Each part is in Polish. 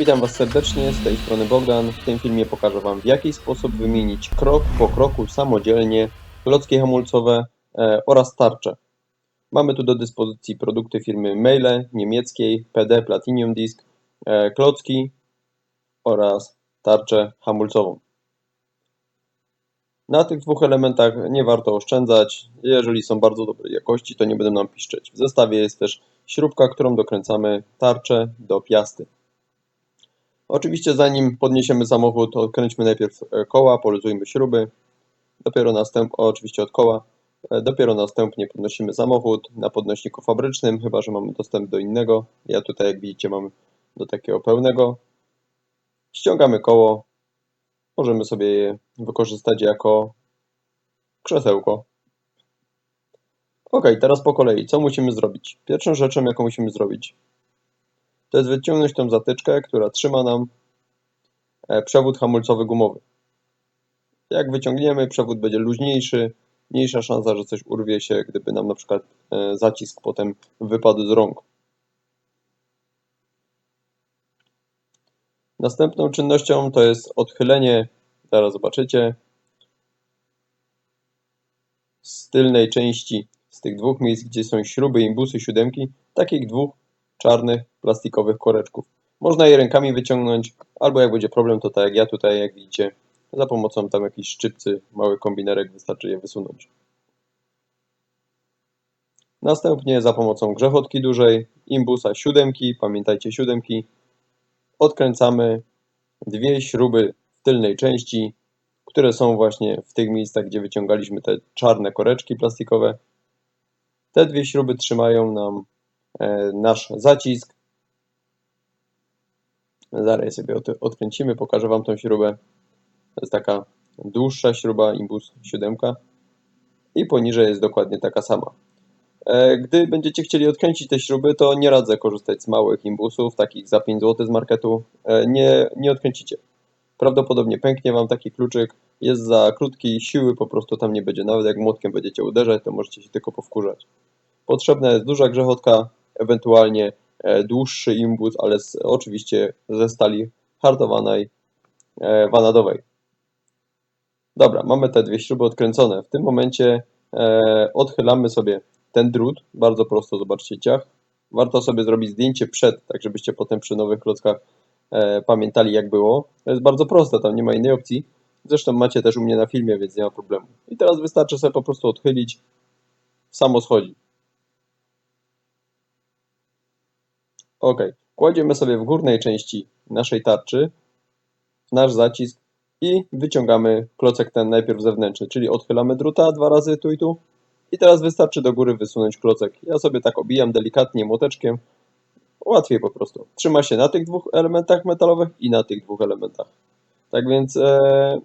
Witam Was serdecznie, z tej strony Bogdan. W tym filmie pokażę Wam w jaki sposób wymienić krok po kroku samodzielnie klocki hamulcowe e, oraz tarcze. Mamy tu do dyspozycji produkty firmy Meyle niemieckiej, PD Platinum Disc, e, klocki oraz tarczę hamulcową. Na tych dwóch elementach nie warto oszczędzać. Jeżeli są bardzo dobrej jakości, to nie będą nam piszczeć. W zestawie jest też śrubka, którą dokręcamy tarczę do piasty. Oczywiście zanim podniesiemy samochód, odkręćmy najpierw e, koła, poluzujmy śruby, dopiero następ, oczywiście od koła, E, dopiero następnie podnosimy samochód na podnośniku fabrycznym, chyba że mamy dostęp do innego. Ja tutaj, jak widzicie, mam do takiego pełnego. Ściągamy koło, możemy sobie je wykorzystać jako krzesełko. Ok, teraz po kolei, co musimy zrobić? Pierwszą rzeczą, jaką musimy zrobić, to jest wyciągnąć tą zatyczkę, która trzyma nam e, przewód hamulcowy gumowy. Jak wyciągniemy, przewód będzie luźniejszy, mniejsza szansa, że coś urwie się, gdyby nam na przykład e, zacisk potem wypadł z rąk. Następną czynnością to jest odchylenie, zaraz zobaczycie, z tylnej części, z tych dwóch miejsc, gdzie są śruby, imbusy, siódemki, takich dwóch czarnych plastikowych koreczków. Można je rękami wyciągnąć, albo jak będzie problem, to tak jak ja tutaj, jak widzicie, za pomocą tam jakichś szczypcy, mały kombinerek wystarczy je wysunąć. Następnie za pomocą grzechotki dużej, imbusa siódemki, pamiętajcie siódemki, odkręcamy dwie śruby w tylnej części, które są właśnie w tych miejscach, gdzie wyciągaliśmy te czarne koreczki plastikowe. Te dwie śruby trzymają nam nasz zacisk. Zaraz sobie od- odkręcimy, pokażę Wam tą śrubę. To jest taka dłuższa śruba, imbus 7 i poniżej jest dokładnie taka sama. E, Gdy będziecie chcieli odkręcić te śruby, to nie radzę korzystać z małych imbusów, takich za 5 zł z marketu. E, Nie, nie odkręcicie. Prawdopodobnie pęknie Wam taki kluczyk, jest za krótki, siły po prostu tam nie będzie. Nawet jak młotkiem będziecie uderzać, to możecie się tylko powkurzać. Potrzebna jest duża grzechotka, ewentualnie e, dłuższy imbus, ale z, oczywiście ze stali hartowanej, e, wanadowej. Dobra, mamy te dwie śruby odkręcone. W tym momencie e, odchylamy sobie ten drut, bardzo prosto, zobaczcie ciach. Warto sobie zrobić zdjęcie przed, tak żebyście potem przy nowych klockach e, pamiętali jak było. To jest bardzo proste, tam nie ma innej opcji. Zresztą macie też u mnie na filmie, więc nie ma problemu. I teraz wystarczy sobie po prostu odchylić, samo schodzi. Ok, kładziemy sobie w górnej części naszej tarczy nasz zacisk i wyciągamy klocek ten najpierw zewnętrzny, czyli odchylamy druta dwa razy tu i tu i teraz wystarczy do góry wysunąć klocek. Ja sobie tak obijam delikatnie młoteczkiem, łatwiej po prostu. Trzyma się na tych dwóch elementach metalowych i na tych dwóch elementach. Tak więc e,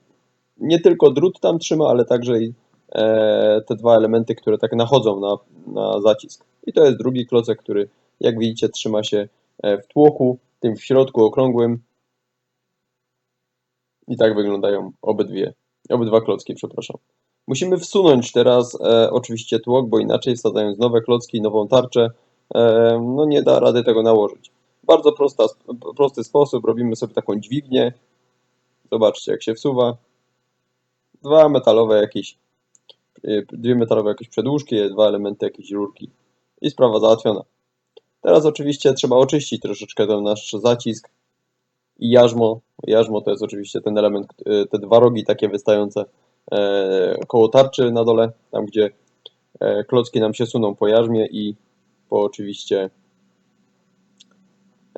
nie tylko drut tam trzyma, ale także i e, te dwa elementy, które tak nachodzą na, na zacisk. I to jest drugi klocek, który jak widzicie trzyma się e, w tłoku, tym w środku okrągłym, i tak wyglądają obydwie, obydwa klocki, przepraszam. Musimy wsunąć teraz e, oczywiście tłok, bo inaczej wsadzając nowe klocki, nową tarczę, e, no nie da rady tego nałożyć. Bardzo prosta, prosty sposób, robimy sobie taką dźwignię. Zobaczcie jak się wsuwa. Dwa metalowe jakieś, e, dwie metalowe jakieś przedłużki, dwa elementy jakieś rurki i sprawa załatwiona. Teraz oczywiście trzeba oczyścić troszeczkę ten nasz zacisk, i jarzmo. Jarzmo to jest oczywiście ten element, y, te dwa rogi takie wystające e, koło tarczy na dole, tam gdzie e, klocki nam się suną po jarzmie i po oczywiście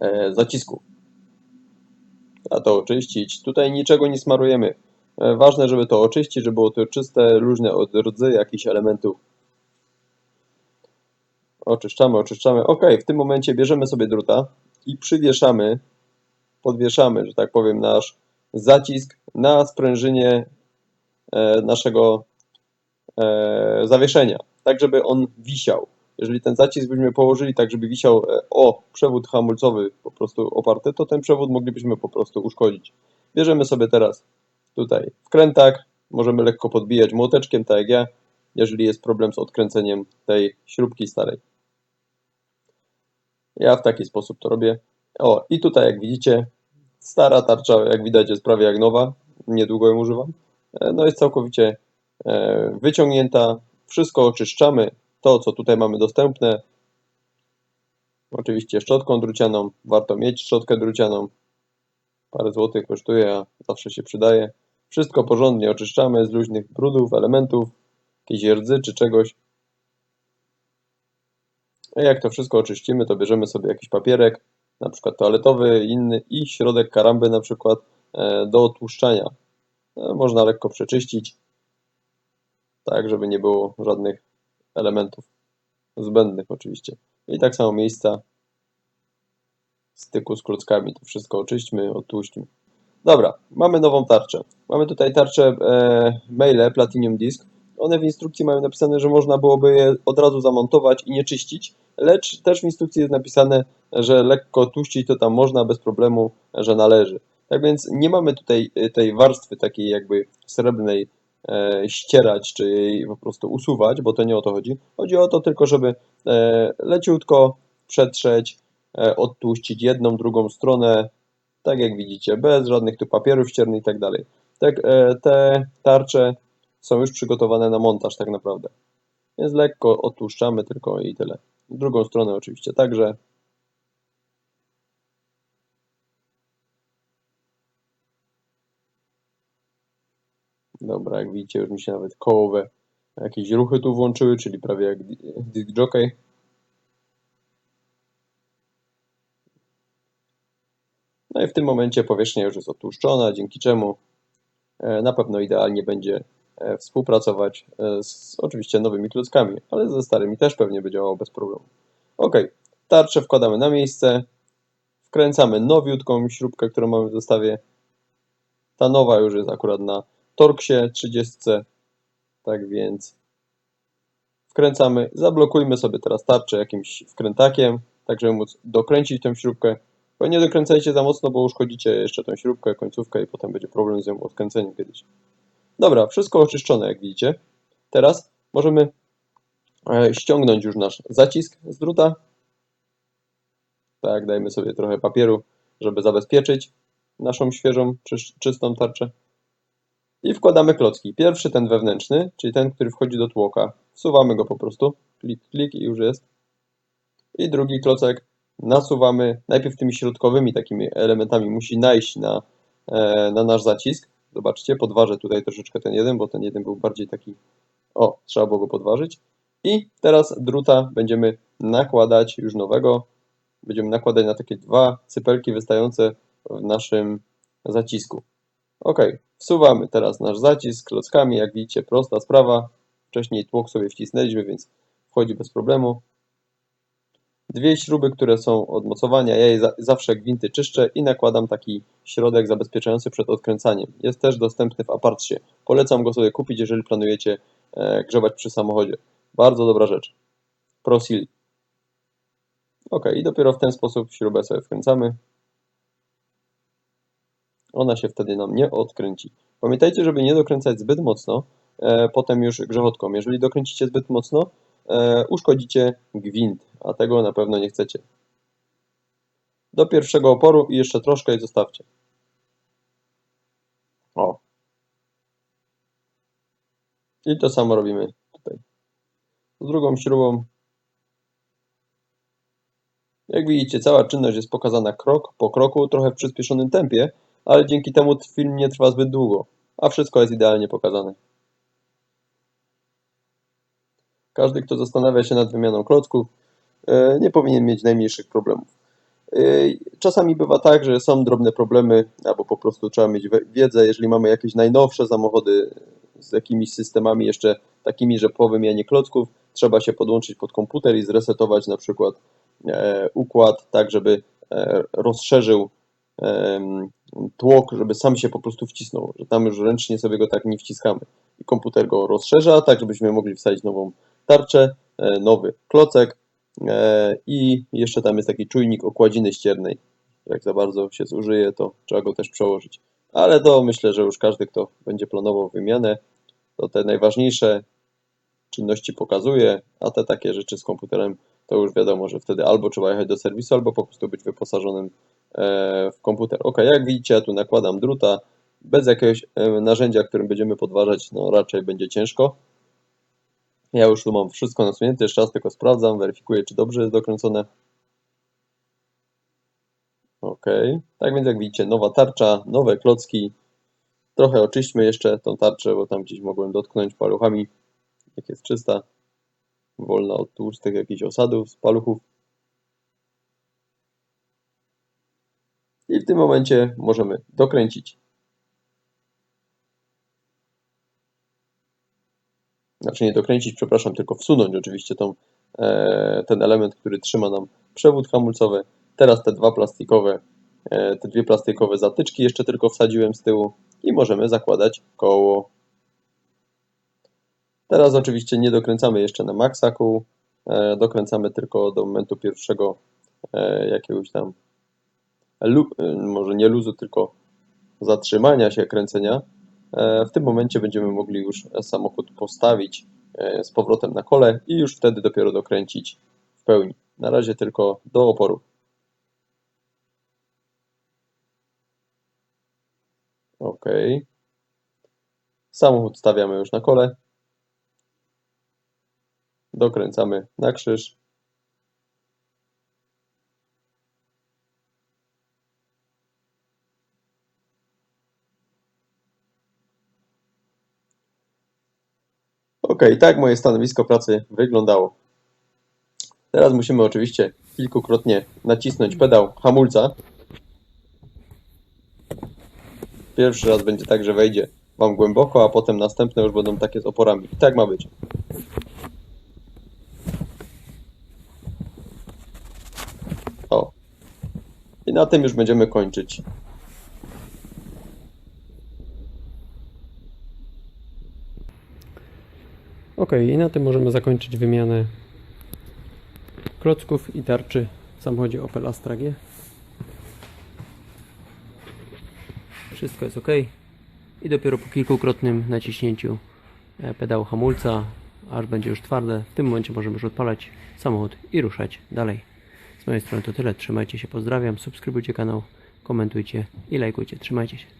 e, zacisku. A to oczyścić. Tutaj niczego nie smarujemy. E, Ważne, żeby to oczyścić, żeby było to czyste, luźne od rdzy jakichś elementów. Oczyszczamy, oczyszczamy. Ok, w tym momencie bierzemy sobie druta i przywieszamy podwieszamy, że tak powiem, nasz zacisk na sprężynie e, naszego e, zawieszenia, tak żeby on wisiał. Jeżeli ten zacisk byśmy położyli tak, żeby wisiał e, o przewód hamulcowy po prostu oparty, to ten przewód moglibyśmy po prostu uszkodzić. Bierzemy sobie teraz tutaj wkrętak, możemy lekko podbijać młoteczkiem, tak jak ja, jeżeli jest problem z odkręceniem tej śrubki starej. Ja w taki sposób to robię. O, i tutaj jak widzicie, Stara tarcza, jak widać, jest prawie jak nowa. Niedługo ją używam. E, No jest całkowicie e, wyciągnięta. Wszystko oczyszczamy. To, co tutaj mamy dostępne. Oczywiście szczotką drucianą. Warto mieć szczotkę drucianą. Parę złotych kosztuje, a zawsze się przydaje. Wszystko porządnie oczyszczamy z luźnych brudów, elementów, jakiejś rdzy czy czegoś. A jak to wszystko oczyścimy, to bierzemy sobie jakiś papierek, na przykład toaletowy, inny i środek karamby na przykład e, do otłuszczania. E, Można lekko przeczyścić, tak żeby nie było żadnych elementów zbędnych oczywiście. I tak samo miejsca styku z klockami. To wszystko oczyśćmy, odtłuśćmy. Dobra, mamy nową tarczę. Mamy tutaj tarczę e, maile Platinum Disk. One w instrukcji mają napisane, że można byłoby je od razu zamontować i nie czyścić, lecz też w instrukcji jest napisane, że lekko tłuścić to tam można bez problemu, że należy. Tak więc nie mamy tutaj e, tej warstwy takiej jakby srebrnej e, ścierać, czy jej po prostu usuwać, bo to nie o to chodzi. Chodzi o to tylko, żeby e, leciutko przetrzeć, e, jedną, drugą stronę, tak jak widzicie, bez żadnych tu papierów ściernych i tak dalej. Tak, e, te tarcze są już przygotowane na montaż tak naprawdę. Więc lekko odtłuszczamy tylko i tyle. Drugą stronę oczywiście także. Dobra, jak widzicie, już mi się nawet kołowe jakieś ruchy tu włączyły, czyli prawie jak di- disc jockey. No i w tym momencie powierzchnia już jest odtłuszczona, dzięki czemu e, na pewno idealnie będzie współpracować e, z oczywiście nowymi klockami, ale ze starymi też pewnie by działało bez problemu. Ok, tarczę wkładamy na miejsce, wkręcamy nowiutką śrubkę, którą mamy w zestawie. Ta nowa już jest akurat na Torxie 30, tak więc wkręcamy, zablokujmy sobie teraz tarczę jakimś wkrętakiem, tak żeby móc dokręcić tę śrubkę. Bo nie dokręcajcie za mocno, bo uszkodzicie jeszcze tę śrubkę, końcówkę i potem będzie problem z nią odkręceniem kiedyś. Dobra, wszystko oczyszczone jak widzicie. Teraz możemy e, ściągnąć już nasz zacisk z druta. Tak, dajmy sobie trochę papieru, żeby zabezpieczyć naszą świeżą, czystą tarczę. I wkładamy klocki. Pierwszy ten wewnętrzny, czyli ten, który wchodzi do tłoka. Wsuwamy go po prostu. Klik, klik i już jest. I drugi klocek nasuwamy. Najpierw tymi środkowymi takimi elementami musi najść na, e, na nasz zacisk. Zobaczcie, podważę tutaj troszeczkę ten jeden, bo ten jeden był bardziej taki. O, trzeba było go podważyć. I teraz druta będziemy nakładać już nowego. Będziemy nakładać na takie dwa cypelki wystające w naszym zacisku. Ok, wsuwamy teraz nasz zacisk klockami, jak widzicie, prosta sprawa. Wcześniej tłok sobie wcisnęliśmy, więc wchodzi bez problemu. Dwie śruby, które są od mocowania, ja je za, zawsze gwinty czyszczę i nakładam taki środek zabezpieczający przed odkręcaniem. Jest też dostępny w Apartsie. Polecam go sobie kupić, jeżeli planujecie e, grzebać przy samochodzie. Bardzo dobra rzecz. ProSeal. Ok, i dopiero w ten sposób śrubę sobie wkręcamy ona się wtedy nam nie odkręci. Pamiętajcie, żeby nie dokręcać zbyt mocno, e, potem już grzechotką. Jeżeli dokręcicie zbyt mocno, uszkodzicie gwint, a tego na pewno nie chcecie. Do pierwszego oporu i jeszcze troszkę i zostawcie. O. I to samo robimy tutaj. Z drugą śrubą. Jak widzicie, cała czynność jest pokazana krok po kroku, trochę w przyspieszonym tempie, ale dzięki temu film nie trwa zbyt długo, a wszystko jest idealnie pokazane. Każdy, kto zastanawia się nad wymianą klocków, e, nie powinien mieć najmniejszych problemów. E, Czasami bywa tak, że są drobne problemy, albo po prostu trzeba mieć wiedzę, jeżeli mamy jakieś najnowsze samochody z jakimiś systemami jeszcze takimi, że po wymianie klocków trzeba się podłączyć pod komputer i zresetować na przykład e, układ tak, żeby rozszerzył tłok, żeby sam się po prostu wcisnął, że tam już ręcznie sobie go tak nie wciskamy. I komputer go rozszerza, tak żebyśmy mogli wsadzić nową tarczę, e, nowy klocek e, i jeszcze tam jest taki czujnik okładziny ściernej. Jak za bardzo się zużyje, to trzeba go też przełożyć. Ale to myślę, że już każdy, kto będzie planował wymianę, to te najważniejsze czynności pokazuje, a te takie rzeczy z komputerem, to już wiadomo, że wtedy albo trzeba jechać do serwisu, albo po prostu być wyposażonym e, w komputer. Ok, jak widzicie, ja tu nakładam druta. Bez jakiegoś narzędzia, którym będziemy podważać, no raczej będzie ciężko. Ja już tu mam wszystko nasunięte, jeszcze raz tylko sprawdzam, weryfikuję, czy dobrze jest dokręcone. Ok, tak więc jak widzicie, nowa tarcza, nowe klocki. Trochę oczyśćmy jeszcze tą tarczę, bo tam gdzieś mogłem dotknąć paluchami, jak jest czysta, wolna od tłustych jakichś osadów z paluchów. I w tym momencie możemy dokręcić. Znaczy nie dokręcić, przepraszam, tylko wsunąć oczywiście tą, e, ten element, który trzyma nam przewód hamulcowy. Teraz te dwa plastikowe, e, te dwie plastikowe zatyczki jeszcze tylko wsadziłem z tyłu i możemy zakładać koło. Teraz oczywiście nie dokręcamy jeszcze na maksa kół, e, dokręcamy tylko do momentu pierwszego jakiegoś tam może nie luzu, tylko zatrzymania się kręcenia. E, W tym momencie będziemy mogli już samochód postawić e, z powrotem na kole i już wtedy dopiero dokręcić w pełni. Na razie tylko do oporu. Ok. Samochód stawiamy już na kole. Dokręcamy na krzyż. Ok, tak moje stanowisko pracy wyglądało. Teraz musimy oczywiście kilkukrotnie nacisnąć pedał hamulca. Pierwszy raz będzie tak, że wejdzie Wam głęboko, a potem następne już będą takie z oporami. I tak ma być. O. I na tym już będziemy kończyć. Ok, i na tym możemy zakończyć wymianę klocków i tarczy w samochodzie Opel Astra G. Wszystko jest ok. I dopiero po kilkukrotnym naciśnięciu e, pedału hamulca, aż będzie już twarde, w tym momencie możemy już odpalać samochód i ruszać dalej. Z mojej strony to tyle. Trzymajcie się, pozdrawiam, subskrybujcie kanał, komentujcie i lajkujcie. Trzymajcie się.